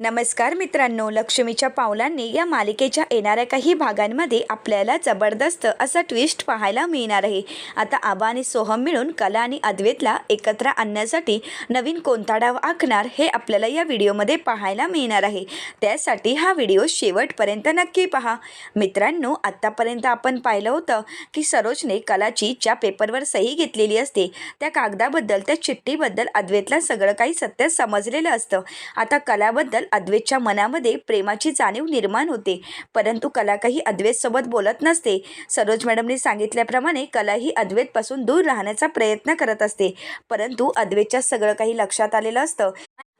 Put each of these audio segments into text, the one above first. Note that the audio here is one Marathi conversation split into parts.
नमस्कार मित्रांनो लक्ष्मीच्या पावलांनी या मालिकेच्या येणाऱ्या काही भागांमध्ये आपल्याला जबरदस्त असा ट्विस्ट पाहायला मिळणार आहे. आता आबा आणि सोहम मिळून कला आणि अद्वेतला एकत्र आणण्यासाठी नवीन कोणता डाव आखणार हे आपल्याला या व्हिडिओमध्ये पाहायला मिळणार आहे. त्यासाठी हा व्हिडिओ शेवटपर्यंत नक्की पहा. मित्रांनो आत्तापर्यंत आपण पाहिलं होतं की सरोजने कलाची ज्या पेपरवर सही घेतलेली असते त्या कागदाबद्दल त्या चिठ्ठीबद्दल अद्वेतला सगळं काही सत्य समजलेलं असतं. आता कलाबद्दल अद्वैतच्या मनामध्ये प्रेमाची जाणीव निर्माण होते. परंतु कला काही अद्वैतसोबत बोलत नसते. सरोज मॅडमने सांगितल्याप्रमाणे कला ही अद्वैतपासून दूर राहण्याचा प्रयत्न करत असते. परंतु अद्वैतच्या सगळं काही लक्षात आलेलं असतं.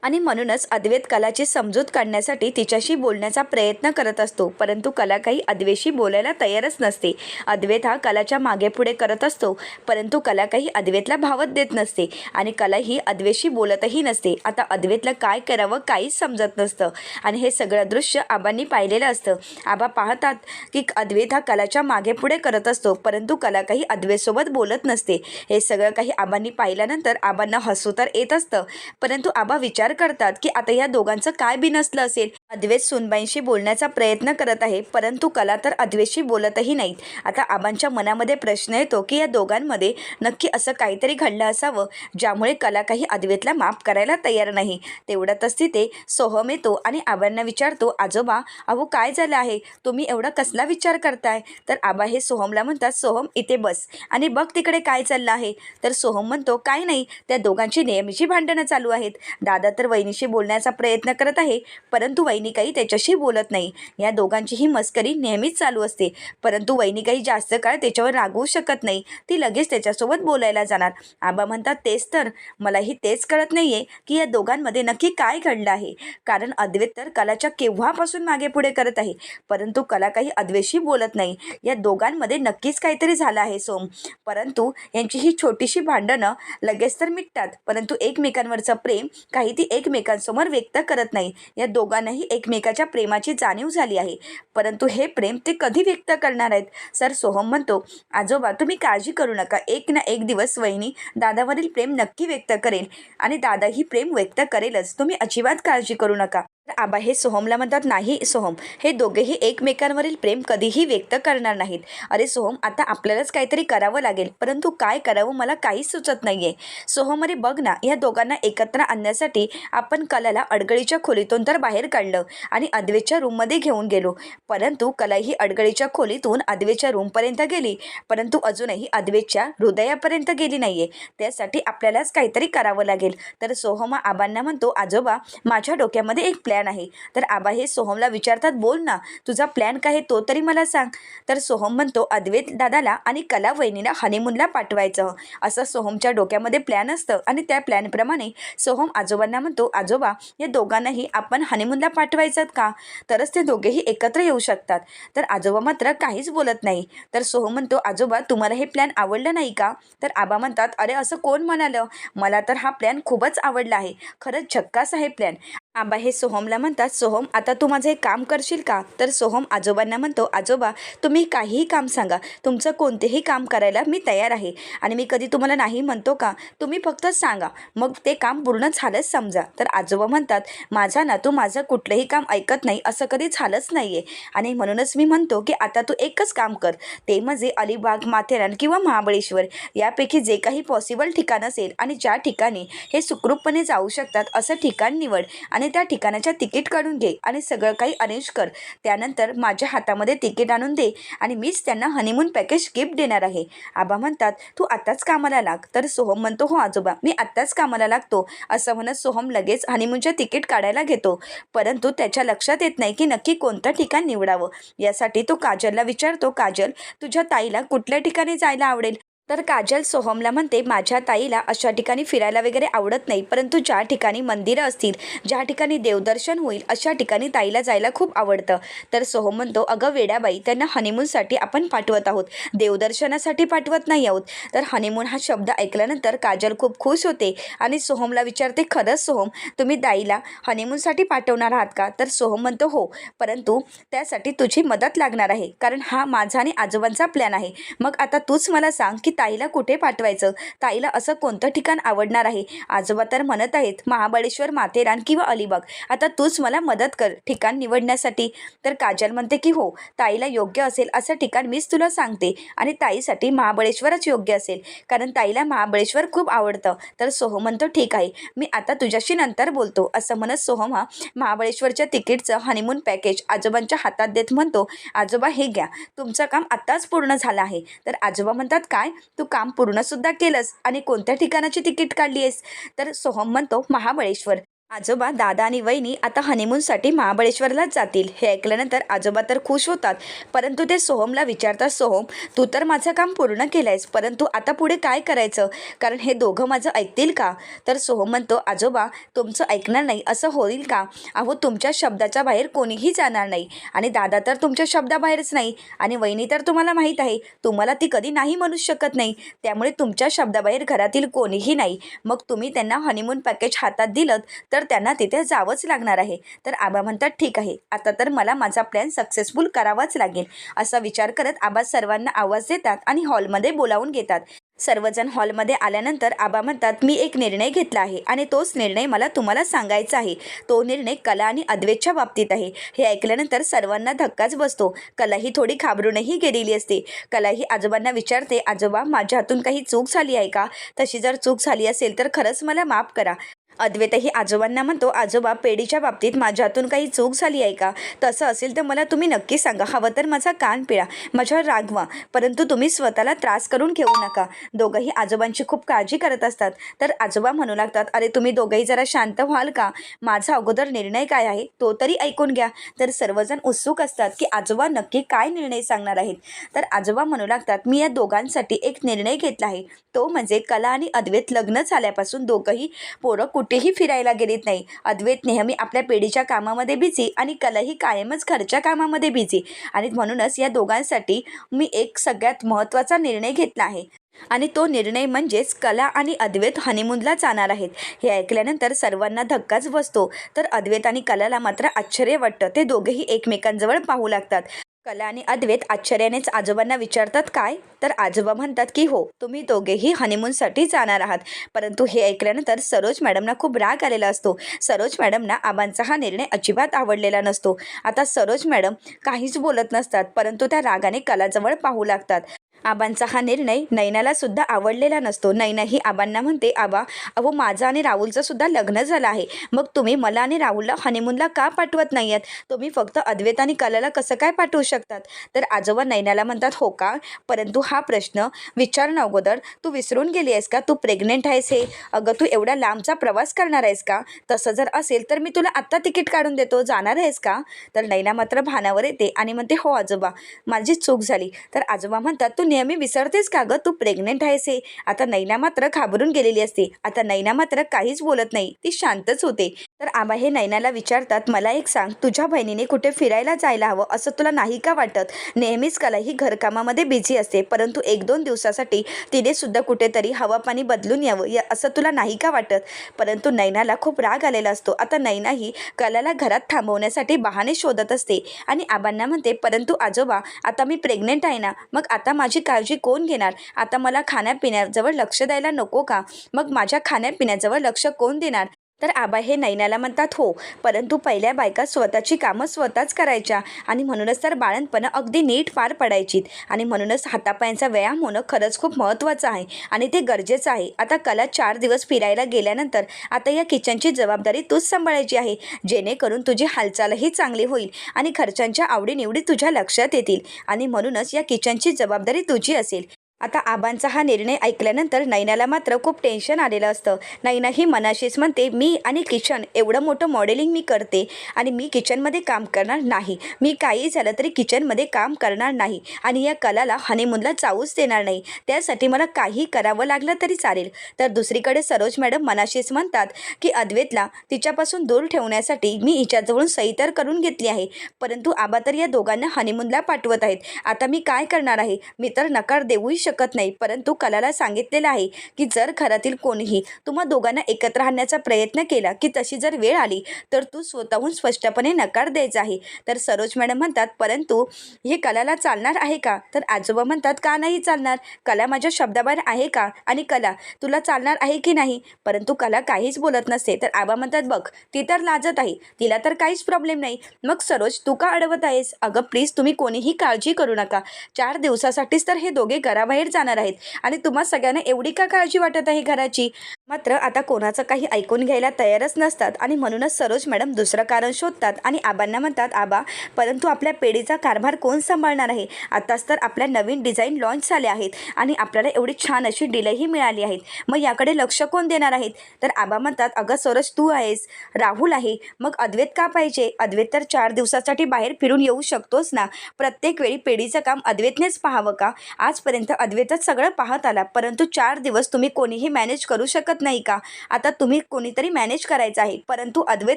आणि म्हणूनच अद्वैत कलाची समजूत काढण्यासाठी तिच्याशी बोलण्याचा प्रयत्न करत असतो. परंतु कला काही अद्वेशी बोलायला तयारच नसते. अद्वैत हा कलाच्या मागे पुढे करत असतो. परंतु कला काही अद्वैतला भावत देत नसते आणि कला ही अद्वेशी बोलतही नसते. आता अद्वैतला काय करावं काहीच समजत नसतं. आणि हे सगळं दृश्य आबांनी पाहिलेलं असतं. आबा पाहतात की अद्वैत हा कलाच्या मागे पुढे करत असतो. परंतु कला काही अद्वैतसोबत बोलत नसते. हे सगळं काही आबांनी पाहिल्यानंतर आबांना हसू तर येत असतं. परंतु आबा विचार करतात की आता या दोघांचं काय बिनसलं असेल. अद्वैत सुनबाईंशी बोलण्याचा प्रयत्न करत आहे परंतु कला तर अद्वैतशी बोलतही नाहीत. आता आबांच्या मनामध्ये प्रश्न येतो की या दोघांमध्ये नक्की असं काहीतरी घडलं असावं ज्यामुळे कला काही अद्वैतला माफ करायला तयार नाही. तेवढ्यातच तिथे सोहम येतो आणि आबांना विचारतो आजोबा अहो काय झालं आहे? तुम्ही एवढा कसला विचार करताय? तर आबा हे सोहमला म्हणतात सोहम इथे बस आणि बघ तिकडे काय चाललं आहे. तर सोहम म्हणतो काय नाही त्या दोघांची नेहमीची भांडणं चालू आहेत. दादा तर वहिनीशी बोलण्याचा प्रयत्न करत आहे. परंतु वहिनी काही त्याच्याशी बोलत नाही. या दोघांची ही मस्करी नेहमीच चालू असते. परंतु वहिनी काही जास्त काळ त्याच्यावर रागवू शकत नाही. ती लगेच त्याच्यासोबत बोलायला जाणार. आबा म्हणतात तेच तर. मलाही तेच कळत नाही आहे की या दोघांमध्ये नक्की काय घडलं आहे. कारण अद्वैत तर कलाच्या केव्हापासून मागे पुढे करत आहे. परंतु कला काही अद्वेशी बोलत नाही. या दोघांमध्ये नक्कीच काहीतरी झालं आहे सोम. परंतु यांची ही छोटीशी भांडणं लगेच तर मिटतात. परंतु एकमेकांवरचं प्रेम काही ती एकमेकांसमोर व्यक्त करत नाही. या दोघांनाही एकमेकाच्या प्रेमाची जाणीव झाली आहे. परंतु हे प्रेम ते कधी व्यक्त करणार आहेत? सर सोहम म्हणतो आजोबा तुम्ही काळजी करू नका. एक ना एक दिवस वहिनी दादावरील प्रेम नक्की व्यक्त करेल आणि दादा ही प्रेम व्यक्त करेलच. तुम्ही अजिबात काळजी करू नका. आबा हे सोहमला म्हणतात नाही सोहम. हे दोघेही एकमेकांवरील प्रेम कधीही व्यक्त करणार नाहीत. अरे सोहम आता आपल्यालाच काहीतरी करावं लागेल परंतु काय करावं मला काहीच सुचत नाही आहे सोहम अरे बघ ना या दोघांना एकत्र आणण्यासाठी आपण कलाला अडगळीच्या खोलीतून तर बाहेर काढलं आणि अद्वेच्या रूममध्ये घेऊन गेलो. परंतु कला ही अडगळीच्या खोलीतून अद्वेच्या रूमपर्यंत गेली. परंतु अजूनही अद्वेच्या हृदयापर्यंत गेली नाही आहे त्यासाठी आपल्यालाच काहीतरी करावं लागेल. तर सोहम आबांना म्हणतो आजोबा माझ्या डोक्यामध्ये एक प्लॅन आहे. तर आबा हे सोहमला विचारतात बोल ना तुझा प्लॅन काय आहे तो तरी मला सांग. तर सोहम म्हणतो अद्वैत दादाला आणि कला वहिनीला हनीमूनला पाठवायचं. असं सोहमच्या डोक्यामध्ये प्लॅन असतं आणि त्या प्लॅनप्रमाणे सोहम आजोबांना म्हणतो आजोबा या दोघांनाही आपण हनीमूनला पाठवायचं का? तरच ते दोघेही एकत्र येऊ शकतात. तर आजोबा मात्र काहीच बोलत नाही. तर सोहम म्हणतो आजोबा तुम्हाला हे प्लॅन आवडलं नाही का? तर आबा म्हणतात अरे असं कोण म्हणालं? मला तर हा प्लॅन खूपच आवडला आहे. खरंच झक्कास आहे प्लॅन आबा हे सोहम सोहमला म्हणतात सोहम आता तू माझं एक काम करशील का? तर सोहम आजोबांना म्हणतो आजोबा तुम्ही काहीही काम सांगा. तुमचं कोणतेही काम करायला मी तयार आहे. आणि मी कधी तुम्हाला नाही म्हणतो का? तुम्ही फक्त सांगा. मग ते काम पूर्ण झालंच समजा. तर आजोबा म्हणतात माझा ना तू माझं कुठलंही काम ऐकत नाही असं कधी झालंच नाही आहे आणि म्हणूनच मी म्हणतो की आता तू एकच काम कर. ते म्हणजे अलिबाग माथेरान किंवा महाबळेश्वर. यापैकी जे काही पॉसिबल ठिकाण असेल आणि ज्या ठिकाणी हे सुखरूपपणे जाऊ शकतात असं ठिकाण निवड. आणि त्या ठिकाणाच्या तिकीट काढून घे आणि सगळं काही अरेंज कर. त्यानंतर माझ्या हातामध्ये तिकीट आणून दे आणि मीच त्यांना हनीमून पॅकेज गिफ्ट देणार आहे. आबा म्हणतात तू आत्ताच कामाला लाग. तर सोहम म्हणतो हो आजोबा मी आत्ताच कामाला लागतो. असं म्हणत सोहम लगेच हनीमूनच्या तिकीट काढायला घेतो. परंतु त्याच्या लक्षात येत नाही की नक्की कोणतं ठिकाण निवडावं. यासाठी तो काजलला विचारतो काजल तुझ्या ताईला कुठल्या ठिकाणी जायला आवडेल? तर काजल सोहमला म्हणते माझ्या ताईला अशा ठिकाणी फिरायला वगैरे आवडत नाही परंतु ज्या ठिकाणी मंदिरं असतील ज्या ठिकाणी देवदर्शन होईल अशा ठिकाणी ताईला जायला खूप आवडतं. तर सोहम म्हणतो अगं वेड्याबाई त्यांना हनीमूनसाठी आपण पाठवत आहोत. देवदर्शनासाठी पाठवत नाही आहोत. तर हनीमून हा शब्द ऐकल्यानंतर काजल खूप खुश होते आणि सोहमला विचारते खरंच सोहम तुम्ही ताईला हनीमूनसाठी पाठवणार आहात का? तर सोहम म्हणतो हो परंतु त्यासाठी तुझी मदत लागणार आहे कारण हा माझा आणि आजोबांचा प्लॅन आहे. मग आता तूच मला सांग की ताईला कुठे पाठवायचं? ताईला असं कोणतं ठिकाण आवडणार आहे? आजोबा तर म्हणत आहेत महाबळेश्वर माथेरान किंवा अलिबाग. आता तूच मला मदत कर ठिकाण निवडण्यासाठी. तर काजल म्हणते की हो ताईला योग्य असेल असं ठिकाण मीच तुला सांगते आणि ताईसाठी महाबळेश्वरच योग्य असेल. कारण ताईला महाबळेश्वर खूप आवडतं. तर सोहम म्हणतो ठीक आहे मी आता तुझ्याशी नंतर बोलतो. असं म्हणत सोहम हा महाबळेश्वरच्या तिकीटचं हनीमून पॅकेज आजोबांच्या हातात देत म्हणतो आजोबा हे घ्या. तुमचं काम आत्ताच पूर्ण झालं आहे. तर आजोबा म्हणतात काय? तू काम पूर्णसुद्धा केलंस आणि कोणत्या ठिकाणाची तिकीट काढली आहेस? तर सोहम म्हणतो महाबळेश्वर. आजोबा दादा आणि वहिनी आता हनीमूनसाठी महाबळेश्वरलाच जातील. हे ऐकल्यानंतर आजोबा तर खुश होतात. परंतु ते सोहमला विचारतात सोहम तू तर माझं काम पूर्ण केलं आहेस परंतु आता पुढे काय करायचं? कारण हे दोघं माझं ऐकतील का? तर सोहम म्हणतो आजोबा तुमचं ऐकणार नाही असं होईल का? अहो तुमच्या शब्दाच्या बाहेर कोणीही जाणार नाही. आणि दादा तर तुमच्या शब्दाबाहेरच नाही. आणि वहिनी तर तुम्हाला माहीत आहे तुम्हाला ती कधी नाही म्हणू शकत नाही. त्यामुळे तुमच्या शब्दाबाहेर घरातील कोणीही नाही. मग तुम्ही त्यांना हनीमून पॅकेज हातात दिलं तर तर त्यांना तिथे जावंच लागणार आहे. तर आबा म्हणतात ठीक आहे. आता तर मला माझा प्लॅन सक्सेसफुल करावाच लागेल. असा विचार करत आबा सर्वांना आवाज देतात आणि हॉलमध्ये बोलावून घेतात. सर्वजण हॉलमध्ये आल्यानंतर आबा म्हणतात मी एक निर्णय घेतला आहे आणि तोच निर्णय मला तुम्हाला सांगायचा आहे. तो निर्णय कला आणि अद्वैतच्या बाबतीत आहे. हे ऐकल्यानंतर सर्वांना धक्काच बसतो. कला ही थोडी घाबरूनही गेलेली असते. कला ही आजोबांना विचारते आजोबा माझ्या हातून काही चूक झाली आहे का? तशी जर चूक झाली असेल तर खरंच मला माफ करा. अद्वैतही आजोबांना म्हणतो आजोबा पेढीच्या बाबतीत माझ्यातून काही चूक झाली आहे का? तसं असेल तर मला तुम्ही नक्की सांगा. हवं तर माझा कान पिळा माझ्यावर रागवा परंतु तुम्ही स्वतःला त्रास करून घेऊ नका दोघंही आजोबांची खूप काळजी करत असतात. तर आजोबा म्हणू लागतात अरे तुम्ही दोघंही जरा शांत व्हाल का? माझा अगोदर निर्णय काय आहे? तो तरी ऐकून घ्या. तर सर्वजण उत्सुक असतात की आजोबा नक्की काय निर्णय सांगणार आहेत. तर आजोबा म्हणू लागतात मी या दोघांसाठी एक निर्णय घेतला आहे. तो म्हणजे कला आणि अद्वैत लग्न झाल्यापासून दोघंही पोरं कुठेही फिरायला गेलीत नाही. अद्वैत नेहमी आपल्या पिढीच्या कामामध्ये बिझी आणि कलाही कायमच घरच्या कामामध्ये बिझी आणि म्हणूनच या दोघांसाठी मी एक सगळ्यात महत्त्वाचा निर्णय घेतला आहे. आणि तो निर्णय म्हणजेच कला आणि अद्वैत हनीमूनला जाणार आहेत. हे ऐकल्यानंतर सर्वांना धक्काच बसतो. तर अद्वैत आणि कलाला मात्र आश्चर्य वाटतं. ते दोघेही एकमेकांजवळ पाहू लागतात. कला आणि अद्वैत आश्चर्यानेच आजोबांना विचारतात काय? तर आजोबा म्हणतात की हो तुम्ही दोघेही हनीमूनसाठी जाणार आहात. परंतु हे ऐकल्यानंतर सरोज मॅडमना खूप राग आलेला असतो. सरोज मॅडमना आबांचा हा निर्णय अजिबात आवडलेला नसतो. आता सरोज मॅडम काहीच बोलत नसतात परंतु त्या रागाने कलाजवळ पाहू लागतात. आबांचा हा निर्णय नैनाला सुद्धा आवडलेला नसतो. नैना ही आबांना म्हणते आबा अहो माझं आणि राहुलचं सुद्धा लग्न झालं आहे. मग तुम्ही मला आणि राहुलला हनीमूनला का पाठवत नाही आहेत तुम्ही फक्त अद्वैत आणि कलाला कसं काय पाठवू शकतात? तर आजोबा नैनाला म्हणतात हो का? परंतु हा प्रश्न विचारणं अगोदर. तू विसरून गेली आहेस का? तू प्रेग्नेंट आहेस हे? अगं तू एवढ्या लांबचा प्रवास करणार आहेस का? तसं जर असेल तर मी तुला आत्ता तिकीट काढून देतो. जाणार आहेस का? तर नैना मात्र भानावर येते आणि म्हणते हो आजोबा माझी चूक झाली. तर आजोबा म्हणतात तू नेहमी विसरतेस का गं? तू प्रेग्नेंट आहेस हे. आता नैना मात्र घाबरून गेलेली असते. आता नैना मात्र काहीच बोलत नाही. ती शांतच होते. तर आबा हे नैनाला विचारतात मला एक सांग तुझ्या बहिणीने कुठे फिरायला जायला हवं? असं तुला नाही का वाटत? नेहमीच कला ही घरकामामध्ये बिझी असते. परंतु एक दोन दिवसासाठी तिने सुद्धा कुठेतरी हवा पाणी बदलून यावं. या असं तुला नाही का वाटत? परंतु नैनाला खूप राग आलेला असतो. आता नैना ही कलाला घरात थांबवण्यासाठी बहाणे शोधत असते. आणि आबांना म्हणते परंतु आजोबा आता मी प्रेग्नेंट आहे ना मग आता माझी काळजी कोण घेणार? आता मला खाण्यापिण्याजवळ लक्ष द्यायला नको का? मग माझ्या खाण्यापिण्याजवळ लक्ष कोण देणार? तर आबा हे नैनाला म्हणतात हो परंतु पहिल्या बायका स्वतःची कामं स्वतःच करायच्या आणि म्हणूनच तर बाळणपणं अगदी नीट पार पडायचीत आणि म्हणूनच हातापायांचा व्यायाम होणं खरंच खूप महत्त्वाचं आहे आणि ते गरजेचं आहे. आता कला चार दिवस फिरायला गेल्यानंतर आता या किचनची जबाबदारी तूच सांभाळायची आहे. जेणेकरून तुझी हालचालही चांगली होईल आणि खर्चांच्या आवडीनिवडी तुझ्या लक्षात येतील आणि म्हणूनच या किचनची जबाबदारी तुझी असेल. आता आबांचा हा निर्णय ऐकल्यानंतर नैनाला मात्र खूप टेन्शन आलेलं असतं. नैना ही मनाशीच म्हणते मी आणि किचन एवढं मोठं मॉडेलिंग मी करते आणि मी किचनमध्ये काम करणार नाही. मी काही झालं तरी किचनमध्ये काम करणार नाही आणि या कलाला हनीमूनला जाऊच देणार नाही. त्यासाठी मला काही करावं लागलं तरी चालेल. तर दुसरीकडे सरोज मॅडम मनाशीच म्हणतात की अद्वेतला तिच्यापासून दूर ठेवण्यासाठी मी हिच्याजवळून सही तर करून घेतली आहे. परंतु आबा तर या दोघांना हनीमूनला पाठवत आहेत. आता मी काय करणार आहे? मी तर नकार देऊही शकत शकत नाही. परंतु कलाला सांगितलेलं आहे की जर घरातील कोणीही तुम्हा दोघांना एकत्र आणण्याचा प्रयत्न केला की तशी जर वेळ आली तर तू स्वतःहून स्पष्टपणे नकार द्यायचा आहे. तर सरोज मॅडम म्हणतात परंतु हे कलाला चालणार आहे का तर आजोबा म्हणतात का नाही चालणार? कला माझ्या शब्दाबाहेर आहे का? आणि कला तुला चालणार आहे की नाही परंतु कला काहीच बोलत नसते. तर आबा म्हणतात बघ ती तर लाजत आहे. तिला तर काहीच प्रॉब्लेम नाही. मग सरोज तू का अडवत आहेस? अगं प्लीज तुम्ही कोणीही काळजी करू नका. चार दिवसासाठीच तर हे दोघे घराबाहेर जाणार आहेत. आणि तुम्हा सगळ्यांना एवढी का काळजी वाटत आहे घराची? मात्र आता कोणाचं काही ऐकून घ्यायला तयारच नसतात आणि म्हणूनच सरोज मॅडम दुसरं कारण शोधतात आणि आबांना म्हणतात आबा परंतु आपल्या पेढीचा कारभार कोण सांभाळणार आहे? आत्ताच तर आपल्या नवीन डिझाईन लॉन्च झाल्या आहेत आणि आपल्याला एवढी छान अशी डिलेही मिळाली आहेत. मग याकडे लक्ष कोण देणार आहेत? तर आबा म्हणतात अगं सरोज तू आहेस. राहुल आहे. मग अद्वैत का पाहिजे? अद्वैत तर चार दिवसासाठी बाहेर फिरून येऊ शकतोच ना? प्रत्येक वेळी पेढीचं काम अद्वैतनेच पाहावं का? आजपर्यंत अद्वैतच सगळं पाहत आला. परंतु चार दिवस तुम्ही कोणीही मॅनेज करू शकत नाही का? आता तुम्ही कोणीतरी मॅनेज करायचं आहे. परंतु अद्वैत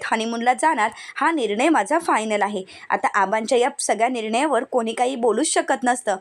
हनीमूनला जाणार हा निर्णय माझा फायनल आहे. आता आबांच्या या सगळ्या निर्णयावर कोणी काही बोलूच शकत नसतं.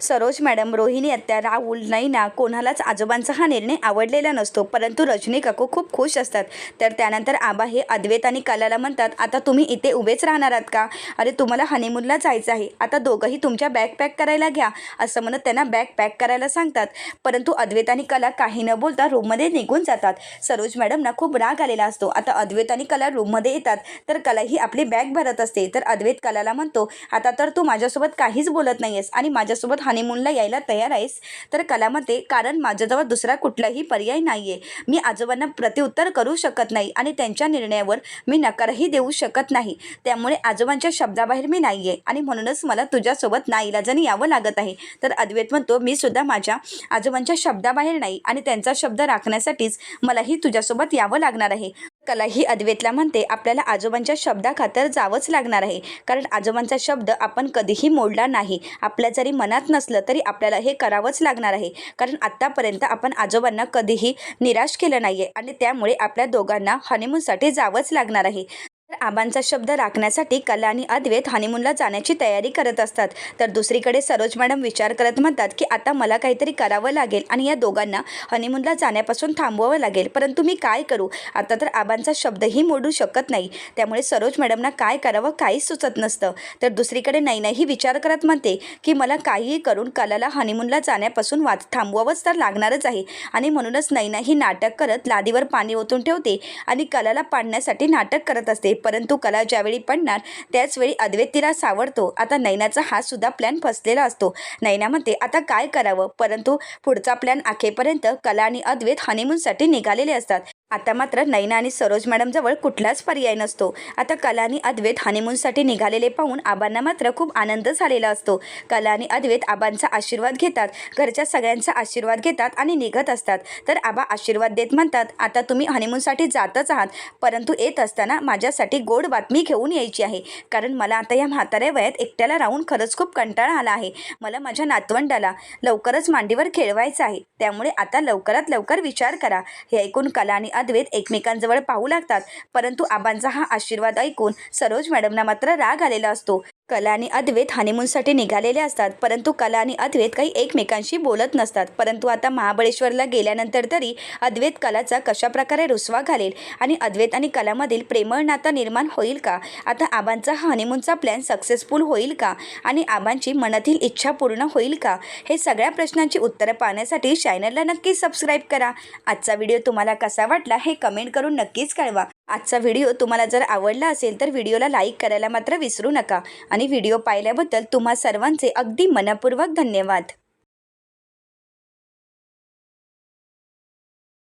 सरोज मॅडम रोहिणी आत्या राहुल नैना कोणालाच आजोबांचा हा निर्णय आवडलेला नसतो. परंतु रजनी काकू खूप खुश असतात. तर त्यानंतर आबा हे अद्वैत आणि कलाला म्हणतात आता तुम्ही इथे उभेच राहणार आहात का? अरे तुम्हाला हनीमूनला जायचं आहे. आता दोघंही तुमच्या बॅग पॅक करायला घ्या. असं म्हणत त्यांना बॅग पॅक करायला सांगतात. परंतु अद्वैत आणि कला काही न बोलता रूममध्ये निघून जातात. सरोज मॅडमना खूप राग आलेला असतो. आता अद्वैत आणि कला रूममध्ये येतात. तर कला ही आपली बॅग भरत असते. तर अद्वैत कलाला म्हणतो आता तर तू माझ्यासोबत काहीच बोलत नाही आहेस आणि माझ्यासोबत हनीमूनला यायला तयार आहेस तर कलामध्ये कारण माझ्याजवळ दुसरा कुठलाही पर्याय नाही आहे मी आजोबांना प्रत्युत्तर करू शकत नाही आणि त्यांच्या निर्णयावर मी नकारही देऊ शकत नाही. त्यामुळे आजोबांच्या शब्दाबाहेर मी नाही आहे आणि म्हणूनच मला तुझ्यासोबत नाईलाजाने यावं लागत आहे. तर अद्वैत म्हणतो मी सुद्धा माझ्या आजोबांच्या शब्दाबाहेर नाही आणि त्यांचा शब्द राखण्यासाठीच मलाही तुझ्यासोबत यावं लागणार आहे. कला ही अद्वैतला म्हणते आपल्याला आजोबांच्या शब्दाखातर जावंच लागणार आहे. कारण आजोबांचा शब्द आपण कधीही मोडला नाही. आपल्या जरी मनात नसलं तरी आपल्याला हे करावंच लागणार आहे. कारण आत्तापर्यंत आपण आजोबांना कधीही निराश केलं नाही आहे आणि त्यामुळे आपल्या दोघांना हनीमूनसाठी जावंच लागणार आहे. तर आबांचा शब्द राखण्यासाठी कला आणि अद्वैत हनीमूनला जाण्याची तयारी करत असतात. तर दुसरीकडे सरोज मॅडम विचार करत म्हणतात की आता मला काहीतरी करावं लागेल आणि या दोघांना हनीमूनला जाण्यापासून थांबवावं लागेल. परंतु मी काय करू? आता तर आबांचा शब्दही मोडू शकत नाही. त्यामुळे सरोज मॅडमना काय करावं काहीच सुचत नसतं. तर दुसरीकडे नैनाही विचार करत म्हणते की मला काहीही करून कलाला हनीमूनला जाण्यापासून वाच थांबवावंच तर लागणारच आहे. आणि म्हणूनच नैना ही नाटक करत लादीवर पाणी ओतून ठेवते आणि कलाला पाडण्यासाठी नाटक करत असते. परंतु कला ज्यावेळी पडणार त्याचवेळी अद्वैत तिला सावरतो. आता नैनाचा हा सुद्धा प्लॅन फसलेला असतो. नैना म्हणते आता काय करावं? परंतु पुढचा प्लॅन अखेपर्यंत कला आणि अद्वैत हनीमूनसाठी निघालेले असतात. आता मात्र नैना आणि सरोज मॅडमजवळ कुठलाच पर्याय नसतो. आता कला आणि अद्वैत हनीमूनसाठी निघालेले पाहून आबांना मात्र खूप आनंद झालेला असतो. कला आणि अद्वैत आबांचा आशीर्वाद घेतात घरच्या सगळ्यांचा आशीर्वाद घेतात आणि निघत असतात. तर आबा आशीर्वाद देत म्हणतात आता तुम्ही हनीमूनसाठी जातच आहात परंतु येत असताना माझ्यासाठी गोड बातमी घेऊन यायची आहे. कारण मला आता या म्हाताऱ्या वयात एकट्याला राहून खरंच खूप कंटाळा आला आहे. मला माझ्या नातवंडाला लवकरच मांडीवर खेळवायचं आहे. त्यामुळे आता लवकरात लवकर विचार करा. हे ऐकून कला आणि अद्वैत एकमेकांजवळ पाहू लागतात. परंतु आबांचा हा आशीर्वाद ऐकून सरोज मॅडमना मात्र राग आलेला असतो. कला आणि अद्वैत हनीमूनसाठी निघालेले असतात. परंतु कला आणि अद्वैत काही एकमेकांशी बोलत नसतात. परंतु आता महाबळेश्वरला गेल्यानंतर तरी अद्वैत कलाचा कशाप्रकारे रुसवा घालेल आणि अद्वैत आणि कलामधील प्रेमळ नातं निर्माण होईल का? आता आबांचा हा हनीमूनचा प्लॅन सक्सेसफुल होईल का? आणि आबांची मनातील इच्छा पूर्ण होईल का? हे सगळ्या प्रश्नांची उत्तरं पाहण्यासाठी चॅनलला नक्की सबस्क्राईब करा. आजचा व्हिडिओ तुम्हाला कसा वाटला हे कमेंट करून नक्कीच कळवा. आजचा व्हिडिओ तुम्हाला जर आवडला असेल तर व्हिडिओला लाईक करायला मात्र विसरू नका. आणि व्हिडिओ पाहिल्याबद्दल तुम्हा सर्वांचे अगदी मनपूर्वक धन्यवाद.